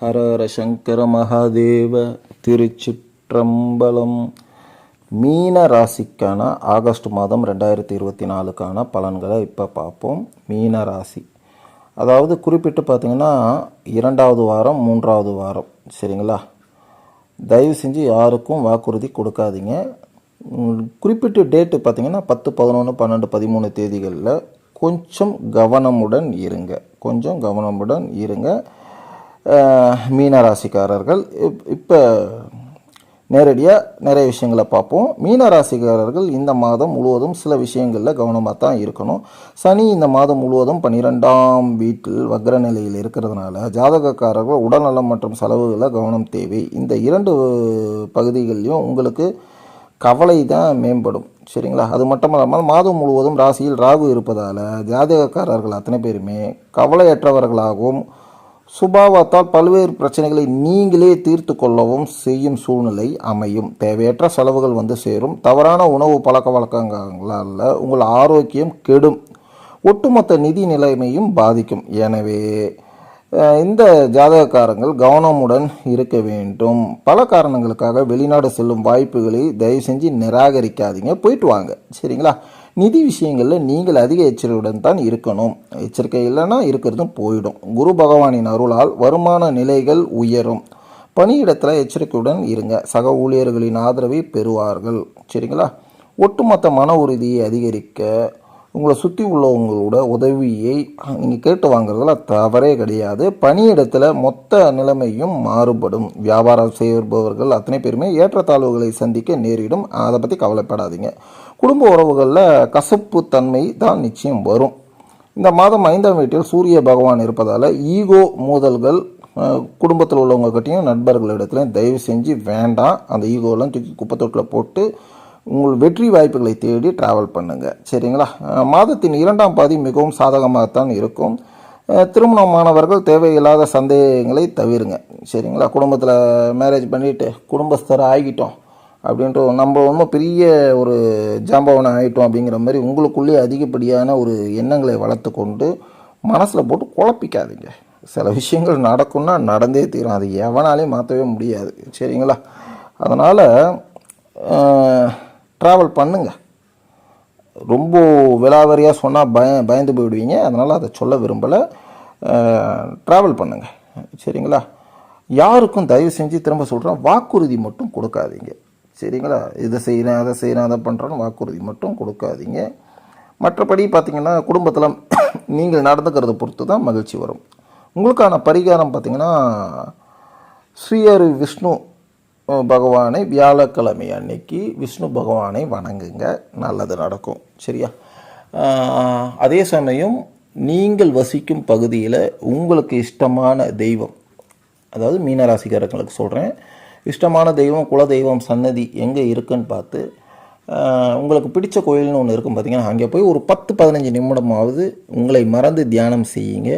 ஹரஹர சங்கர மகாதேவ திருச்சிற்றம்பலம். மீன ராசிக்கான ஆகஸ்ட் மாதம் ரெண்டாயிரத்தி இருபத்தி நாலுக்கான பலன்களை இப்போ பார்ப்போம். மீன ராசி. அதாவது குறிப்பிட்டு பார்த்தீங்கன்னா இரண்டாவது வாரம் மூன்றாவது வாரம். சரிங்களா? தயவு செஞ்சு யாருக்கும் வாக்குறுதி கொடுக்காதீங்க. குறிப்பிட்டு குறிப்பிட்ட டேட்டு பார்த்தீங்கன்னா பத்து பதினொன்று பன்னெண்டு பதிமூணு தேதிகளில் கொஞ்சம் கவனமுடன் இருங்க. கொஞ்சம் கவனமுடன் இருங்க. மீன ராசிக்காரர்கள் இப்போ நேரடியாக நிறைய விஷயங்களை பார்ப்போம். மீன ராசிக்காரர்கள் இந்த மாதம் முழுவதும் சில விஷயங்களில் கவனமாக தான் இருக்கணும். சனி இந்த மாதம் முழுவதும் பன்னிரெண்டாம் வீட்டில் வக்ர நிலையில் இருக்கிறதுனால ஜாதகக்காரர்கள் உடல்நலம் மற்றும் செலவுகளில் கவனம் தேவை. இந்த இரண்டு பகுதிகள்லையும் உங்களுக்கு கவலை தான் மேம்படும். சரிங்களா? அது மட்டும் இல்லாமல் மாதம் முழுவதும் ராசியில் ராகு இருப்பதால் ஜாதகக்காரர்கள் அத்தனை பேருமே கவலையற்றவர்களாகவும் சுபாவத்தால் பல்வேறு பிரச்சனைகளை நீங்களே தீர்த்து கொள்ளவும் செய்யும் சூழ்நிலை அமையும். தேவையற்ற செலவுகள் வந்து சேரும். தவறான உணவு பழக்க வழக்கங்களால் உங்கள் ஆரோக்கியம் கெடும். ஒட்டுமொத்த நிதி நிலைமையும் பாதிக்கும். எனவே இந்த ஜாதகக்காரங்கள் கவனமுடன் இருக்க வேண்டும். பல காரணங்களுக்காக வெளிநாடு செல்லும் வாய்ப்புகளை தயவு செஞ்சு நிராகரிக்காதீங்க. போயிட்டு வாங்க. சரிங்களா? நிதி விஷயங்களில் நீங்கள் அதிக எச்சரிக்கையுடன் தான் இருக்கணும். எச்சரிக்கை இல்லைன்னா இருக்கிறதும் போயிடும். குரு பகவானின் அருளால் வருமான நிலைகள் உயரும். பணியிடத்தில் எச்சரிக்கையுடன் இருங்க. சக ஊழியர்களின் ஆதரவை பெறுவார்கள். சரிங்களா? ஒட்டுமொத்த மன உறுதியை அதிகரிக்க உங்களை சுற்றி உள்ளவங்களோட உதவியை நீங்கள் கேட்டு வாங்குறதுல தவறே கிடையாது. பணியிடத்தில் மொத்த நிலைமையும் மாறுபடும். வியாபாரம் செய்பவர்கள் அத்தனை பேருமே ஏற்றத்தாழ்வுகளை சந்திக்க நேரிடும். அதை பற்றி கவலைப்படாதீங்க. குடும்ப உறவுகளில் கசப்பு தன்மை தான் நிச்சயம் வரும். இந்த மாதம் ஐந்தாம் வீட்டில் சூரிய பகவான் இருப்பதால் ஈகோ மோதல்கள் குடும்பத்தில் உள்ளவங்ககிட்டையும் நண்பர்களிடத்துலையும் தயவு செஞ்சு வேண்டாம். அந்த ஈகோலாம் தூக்கி குப்பத்தொட்டில் போட்டு உங்கள் வெற்றி வாய்ப்புகளை தேடி ட்ராவல் பண்ணுங்கள் சரிங்களா? மாதத்தின் இரண்டாம் பாதி மிகவும் சாதகமாகத்தான் இருக்கும். திருமணமானவர்கள் தேவையில்லாத சந்தேகங்களை தவிருங்க. சரிங்களா? குடும்பத்தில் மேரேஜ் பண்ணிவிட்டு குடும்பஸ்தர் ஆகிட்டோம் அப்படின்ற நம்ம ஒன்றும் பெரிய ஒரு ஜாம்பவனம் ஆகிட்டோம் அப்படிங்கிற மாதிரி உங்களுக்குள்ளேயே அதிகப்படியான ஒரு எண்ணங்களை வளர்த்து கொண்டு மனசில் போட்டு குழப்பிக்காதீங்க. சில விஷயங்கள் நடக்கும்னா நடந்தே தீரும். அது எவனாலையும் மாற்றவே முடியாது. சரிங்களா? அதனால் ட்ராவல் பண்ணுங்க. ரொம்ப விலாவரியாக சொன்னால் பய பயந்து போயிடுவீங்க. அதனால் அதை சொல்ல விரும்பலை. ட்ராவல் பண்ணுங்கள் சரிங்களா? யாருக்கும் தயவு செஞ்சு திரும்ப சொல்கிறேன் வாக்குறுதி மட்டும் கொடுக்காதீங்க. சரிங்களா? இதை செய்கிறேன் அதை செய்கிறேன் அதை பண்ணுறேன்னு வாக்குறுதி மட்டும் கொடுக்காதீங்க. மற்றபடி பார்த்தீங்கன்னா குடும்பத்தில் நீங்கள் நடந்துக்கிறத பொறுத்து தான் மகிழ்ச்சி வரும். உங்களுக்கான பரிகாரம் பார்த்தீங்கன்னா ஸ்ரீஹரி விஷ்ணு பகவானை வியாழக்கிழமை அன்னைக்கு விஷ்ணு பகவானை வணங்குங்க. நல்லது நடக்கும். சரியா? அதே சமயம் நீங்கள் வசிக்கும் பகுதியில் உங்களுக்கு இஷ்டமான தெய்வம் அதாவது மீனராசிக்காரங்களுக்கு சொல்கிறேன் இஷ்டமான தெய்வம் குல தெய்வம் சன்னதி எங்கே இருக்குன்னு பார்த்து உங்களுக்கு பிடிச்ச கோயில்னு ஒன்று இருக்கும் பார்த்தீங்கன்னா அங்கே போய் ஒரு பத்து பதினஞ்சு நிமிடமாவது உங்களை மறந்து தியானம் செய்யுங்க.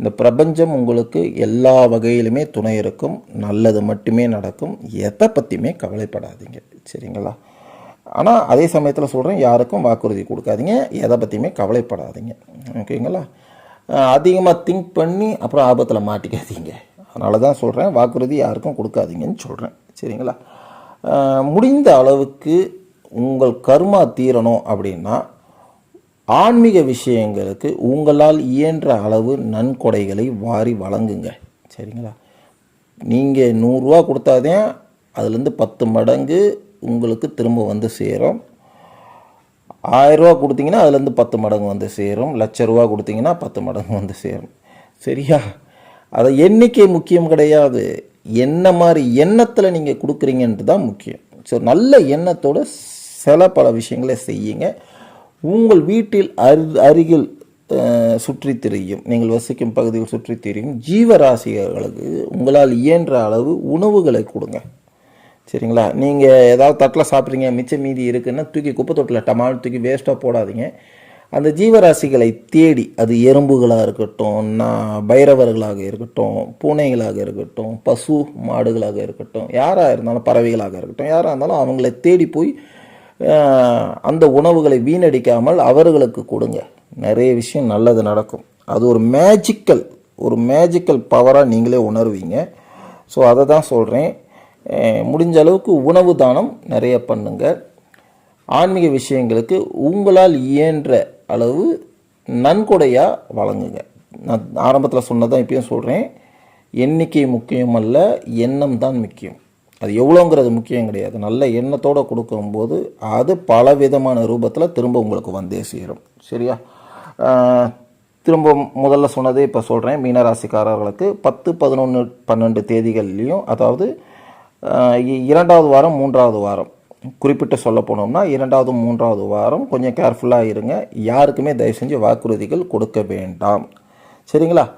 இந்த பிரபஞ்சம் உங்களுக்கு எல்லா வகையிலுமே துணை இருக்கும். நல்லது மட்டுமே நடக்கும். எதை பற்றியுமே கவலைப்படாதீங்க. சரிங்களா? ஆனால் அதே சமயத்தில் சொல்கிறேன் யாருக்கும் வாக்குறுதி கொடுக்காதீங்க. எதை பற்றியுமே கவலைப்படாதீங்க. ஓகேங்களா? அதிகமாக திங்க் பண்ணி அப்புறம் ஆபத்தில் மாட்டிக்காதீங்க. அதனால தான் சொல்கிறேன் வாக்குறுதி யாருக்கும் கொடுக்காதீங்கன்னு சொல்கிறேன் சரிங்களா? முடிந்த அளவுக்கு உங்கள் கர்மா தீரணும் அப்படின்னா ஆன்மீக விஷயங்களுக்கு உங்களால் இயன்ற அளவு நன்கொடைகளை வாரி வழங்குங்க. சரிங்களா? நீங்கள் நூறுரூவா கொடுத்தாதே அதுலேருந்து பத்து மடங்கு உங்களுக்கு திரும்ப வந்து சேரும். ஆயிரரூவா கொடுத்தீங்கன்னா அதுலேருந்து பத்து மடங்கு வந்து சேரும். லட்ச ரூபா கொடுத்தீங்கன்னா பத்து மடங்கு வந்து சேரும். சரியா? அதை எண்ணிக்கை முக்கியம் கிடையாது. என்ன மாதிரி எண்ணத்தில் நீங்கள் கொடுக்குறீங்கன்ட்டு தான் முக்கியம். ஸோ நல்ல எண்ணத்தோடு சில பல விஷயங்களை செய்யுங்க. உங்கள் வீட்டில் அரு அருகில் சுற்றி சுற்றித் திரியும் நீங்கள் வசிக்கும் பகுதியில் சுற்றித் திரியும் ஜீவராசிகளுக்கு உங்களால் இயன்ற அளவு உணவுகளை கொடுங்க. சரிங்களா? நீங்கள் ஏதாவது தட்டில் சாப்பிட்றீங்க மிச்சம் மீதி இருக்குன்னா தூக்கி குப்பை தொட்டில் டமால் தூக்கி வேஸ்ட்டாக போடாதீங்க. அந்த ஜீவராசிகளை தேடி அது எறும்புகளாக இருக்கட்டும் நான் பைரவர்களாக இருக்கட்டும் பூனைகளாக இருக்கட்டும் பசு மாடுகளாக இருக்கட்டும் யாராக இருந்தாலும் பறவைகளாக இருக்கட்டும் யாராக இருந்தாலும் அவங்கள தேடி போய் அந்த உணவுகளை வீணடிக்காமல் அவர்களுக்கு கொடுங்க. நிறைய விஷயம் நல்லது நடக்கும். அது ஒரு மேஜிக்கல் ஒரு மேஜிக்கல் பவராக நீங்களே உணர்வீங்க. ஸோ அதை தான் சொல்கிறேன் முடிஞ்ச அளவுக்கு உணவு தானம் நிறைய பண்ணுங்கள் ஆன்மீக விஷயங்களுக்கு உங்களால் இயன்ற அளவு நன்கொடையாக வழங்குங்க. நான் ஆரம்பத்தில் சொன்னதான் இப்பயும் சொல்கிறேன் எண்ணிக்கை முக்கியமல்ல எண்ணம் தான் முக்கியம். அது எவ்வளோங்கிறது முக்கியம் கிடையாது. நல்ல எண்ணத்தோடு கொடுக்கும்போது அது பல விதமான ரூபத்தில் திரும்ப உங்களுக்கு வந்தே சேரும். சரியா? திரும்ப முதல்ல சொன்னதே இப்போ சொல்கிறேன் மீனராசிக்காரர்களுக்கு பத்து பதினொன்று பன்னெண்டு தேதிகள்லேயும் அதாவது இ- இரண்டாவது வாரம் மூன்றாவது வாரம். குறிப்பிட்டு சொல்ல போனோம்னா இரண்டாவது மூன்றாவது வாரம் கொஞ்சம் கேர்ஃபுல்லாக இருங்க. யாருக்குமே தயவு செஞ்சு வாக்குறுதிகள் கொடுக்க வேண்டாம். சரிங்களா?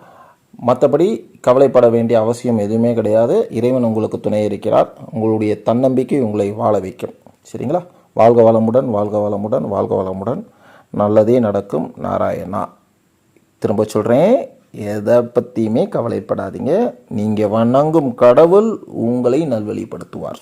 மற்றபடி கவலைப்பட வேண்டிய அவசியம் எதுவுமே கிடையாது. இறைவன் உங்களுக்கு துணை இருக்கிறார். உங்களுடைய தன்னம்பிக்கை உங்களை வாழ வைக்கும். சரிங்களா? வாழ்க வளமுடன் வாழ்க வளமுடன் வாழ்க வளமுடன். நல்லதே நடக்கும். நாராயணா. திரும்ப சொல்கிறேன் எதை பற்றியுமே கவலைப்படாதீங்க. நீங்கள் வணங்கும் கடவுள் உங்களை நல்வழிப்படுத்துவார்.